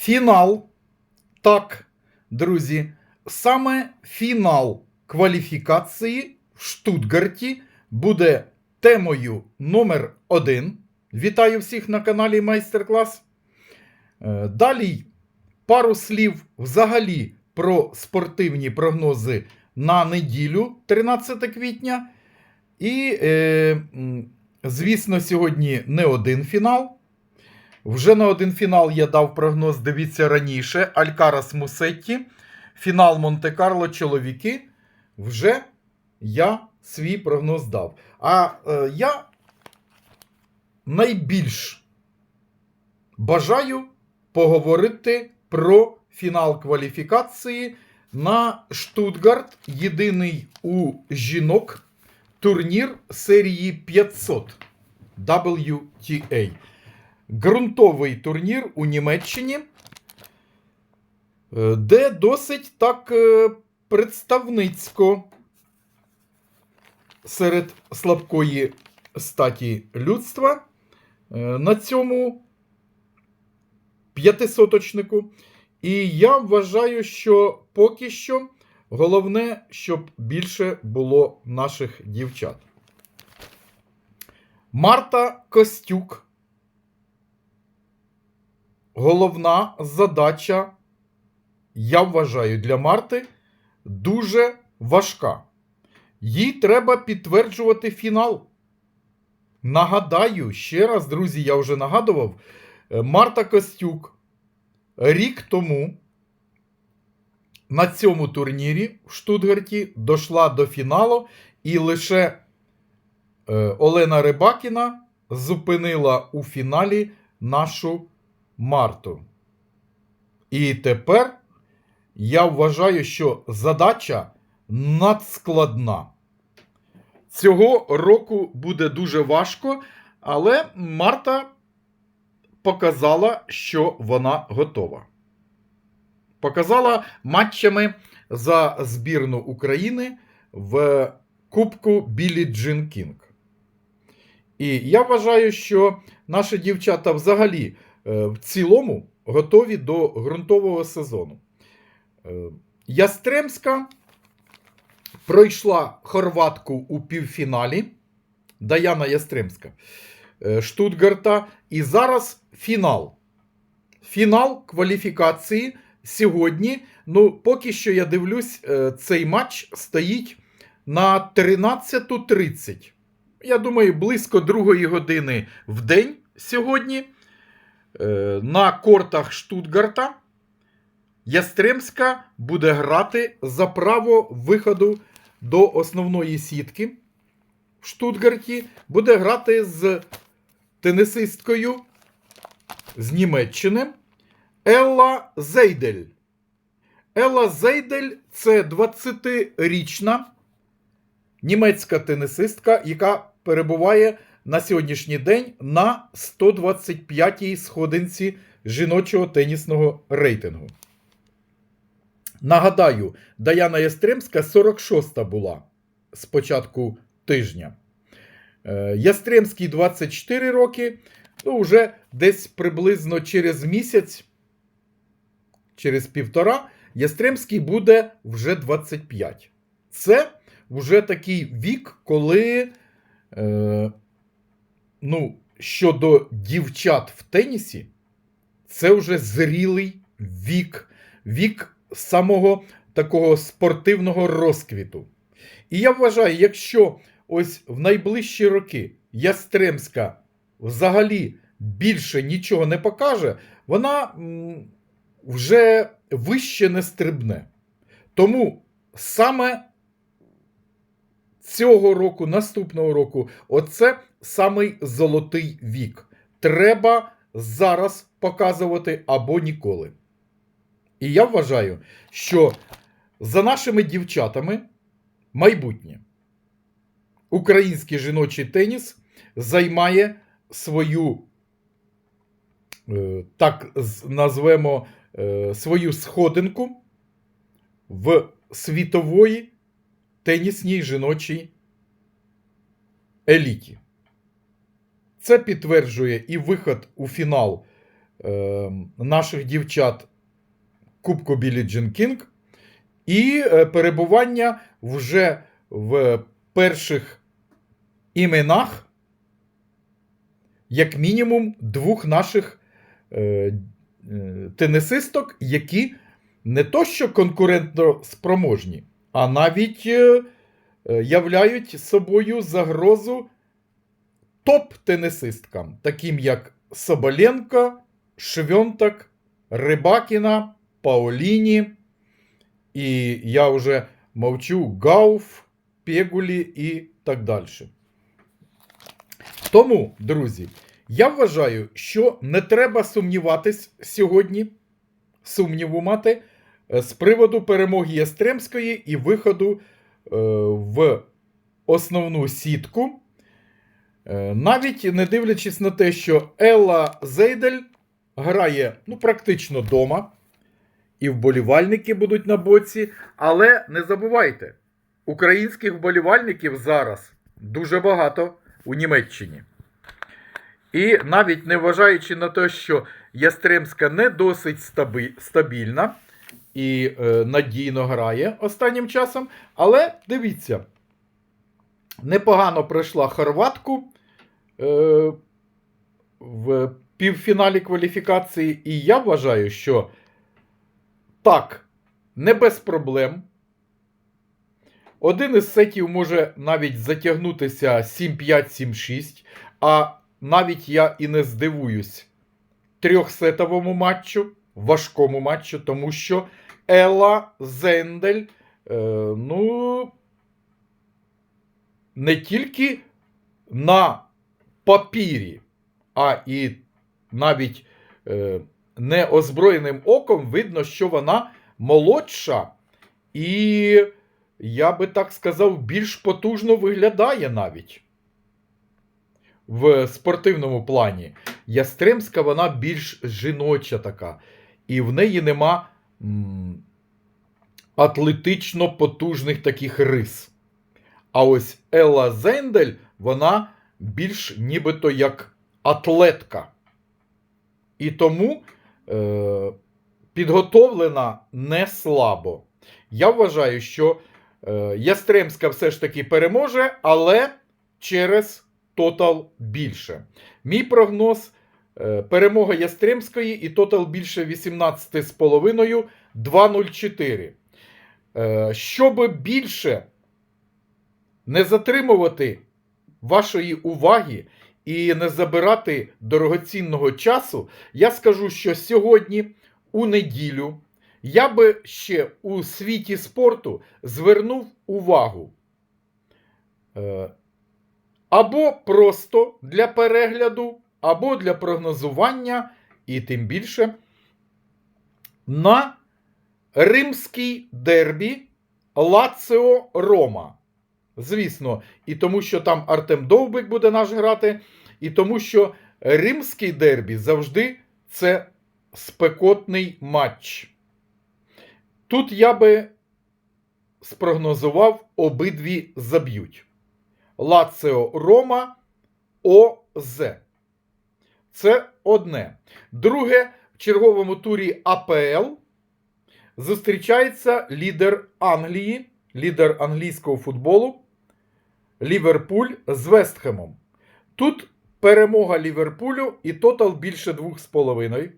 Фінал. Так, друзі, саме фінал кваліфікації в Штутгарті буде темою номер один. Вітаю всіх на каналі Майстер-клас. Е, Далі пару слів взагалі про спортивні прогнози на неділю 13 квітня. І, е, звісно, сьогодні не один фінал. Вже на один фінал я дав прогноз, дивіться раніше. Алькарас Мусетті, фінал Монте-Карло чоловіки. Вже я свій прогноз дав. А е, я найбільш бажаю поговорити про фінал кваліфікації на Штутгарт, єдиний у жінок турнір серії 500 WTA. Ґрунтовий турнір у Німеччині, е, де досить так е, представницько серед слабкої статі людства е, на цьому п'ятисоточнику. І я вважаю, що поки що головне, щоб більше було наших дівчат. Марта Костюк. Головна задача, я вважаю, для Марти дуже важка. Їй треба підтверджувати фінал. Нагадаю, ще раз, друзі, я вже нагадував, е, Марта Костюк рік тому на цьому турнірі в Штутгарті дійшла до фіналу, і лише е, Олена Рибакіна зупинила у фіналі нашу Марту. І тепер я вважаю, що задача надскладна. Цього року буде дуже важко, але Марта показала, що вона готова. Показала матчами за збірну України в Кубку Білі Джин Кінг. І я вважаю, що наші дівчата взагалі в цілому готові до ґрунтового сезону. Е, Ястремська пройшла хорватку у півфіналі. Даяна Ястремська е, Штутгарта. І зараз фінал. Фінал кваліфікації сьогодні. Ну, поки що я дивлюсь, е, цей матч стоїть на 13.30. Я думаю, близько другої години в день сьогодні. Е, На кортах Штутгарта Ястремська буде грати за право виходу до основної сітки. В Штутгарті буде грати з тенісисткою з Німеччини Елла Зейдель. Елла Зейдель це 20-річна німецька тенісистка, яка перебуває на сьогоднішній день на 125-й сходинці жіночого тенісного рейтингу. Нагадаю, Даяна Ястремська 46-та була з початку тижня. Е, Ястремський 24 роки. Ну, вже десь приблизно через місяць, через півтора, Ястремський буде вже 25. Це вже такий вік, коли е, ну, щодо дівчат в тенісі, це вже зрілий вік, вік самого такого спортивного розквіту. І я вважаю, якщо ось в найближчі роки Ястремська взагалі більше нічого не покаже, вона вже вище не стрибне. Тому саме цього року, наступного року, оце самий золотий вік. Треба зараз показувати або ніколи. І я вважаю, що за нашими дівчатами майбутнє. Український жіночий теніс займає свою, е, так назвемо, е, свою сходинку в світової тенісній жіночій еліті. Це підтверджує і виход у фінал е, наших дівчат Кубку Білі Джин Кінг і е, перебування вже в перших іменах, як мінімум, двох наших е, е, тенісисток, які не то що конкурентно спроможні, а навіть е, являють собою загрозу топ-тенісисткам, таким як Соболенко, Швьонтак, Рибакіна, Паоліні, і я вже мовчу Гауф, Пегулі і так далі. Тому, друзі, я вважаю, що не треба сумніватись сьогодні, сумніву мати е, з приводу перемоги Ястремської і виходу е, в основну сітку. Е, Навіть не дивлячись на те, що Елла Зейдель грає ну, практично вдома, і вболівальники будуть на боці. Але не забувайте, українських вболівальників зараз дуже багато у Німеччині. І навіть не вважаючи на те, що Ястремська не досить стаби- стабільна і е, надійно грає останнім часом, але дивіться, непогано пройшла хорватку в півфіналі кваліфікації, і я вважаю, що так, не без проблем. Один із сетів може навіть затягнутися 7-5, 7-6, а навіть я і не здивуюсь трьохсетовому матчу, важкому матчу, тому що Ела Зендель, е, ну, не тільки на папірі, а і навіть е, неозброєним оком видно, що вона молодша і, я би так сказав, більш потужно виглядає навіть. В спортивному плані. Ястремська вона більш жіноча така. І в неї нема м, атлетично потужних таких рис. А ось Елла Зендель, вона більш нібито як атлетка. І тому е, підготовлена не слабо. Я вважаю, що е, Ястремська все ж таки переможе, але через тотал більше. Мій прогноз: е, перемога Ястремської і тотал більше 18,5 2,04. Е, щоб більше не затримувати вашої уваги і не забирати дорогоцінного часу, я скажу, що сьогодні, у неділю, я би ще у світі спорту звернув увагу. Е, або просто для перегляду, або для прогнозування, і тим більше на римський дербі Лаціо Рома. Звісно, і тому, що там Артем Довбик буде наш грати, і тому, що римський дербі завжди це спекотний матч. Тут я би спрогнозував, обидві заб'ють. Лаціо Рома ОЗ. Це одне. Друге, в черговому турі АПЛ зустрічається лідер Англії, лідер англійського футболу Ліверпуль з Вестхемом. Тут перемога Ліверпулю і тотал більше 2,5.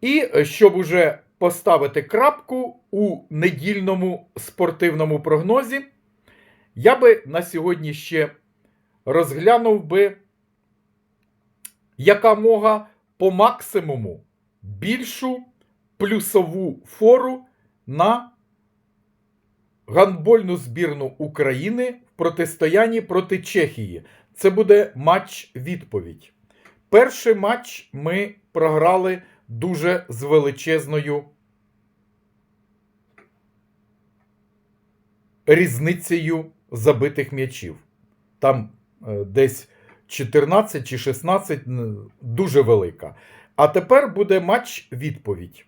І е, щоб уже поставити крапку у недільному спортивному прогнозі, я би на сьогодні ще розглянув би якомога по максимуму більшу плюсову фору на гандбольну збірну України в протистоянні проти Чехії. Це буде матч відповідь. Перший матч ми програли дуже з величезною різницею забитих м'ячів. Там е, десь 14 чи 16 дуже велика. А тепер буде матч відповідь.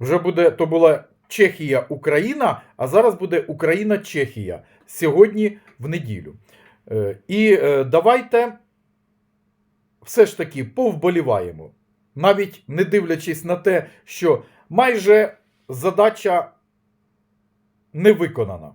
Вже буде то була Чехія-Україна, а зараз буде Україна-Чехія сьогодні в неділю. Е, І е, давайте все ж таки повболіваємо. Навіть не дивлячись на те, що майже задача не виконана.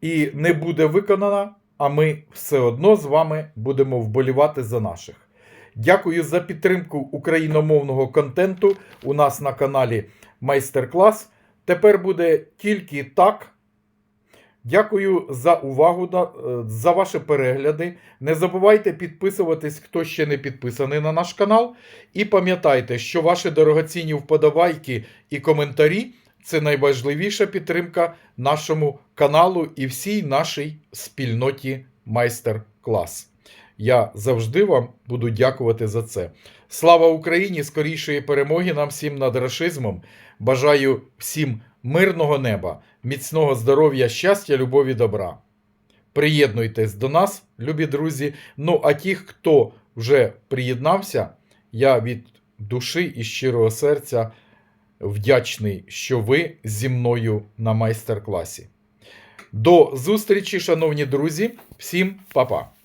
І не буде виконана, а ми все одно з вами будемо вболівати за наших. Дякую за підтримку україномовного контенту у нас на каналі Майстер-клас. Тепер буде тільки так. Дякую за увагу, е, за ваші перегляди. Не забувайте підписуватись, хто ще не підписаний на наш канал. І пам'ятайте, що ваші дорогоцінні вподобайки і коментарі це найважливіша підтримка нашому каналу і всій нашій спільноті майстер-клас. Я завжди вам буду дякувати за це. Слава Україні! Скорішої перемоги нам всім над рашизмом. Бажаю всім мирного неба, міцного здоров'я, щастя, любові, добра. Приєднуйтесь до нас, любі друзі. Ну, а ті, хто вже приєднався, я від душі і щирого серця вдячний, що ви зі мною на майстер-класі. До зустрічі, шановні друзі. Всім па-па!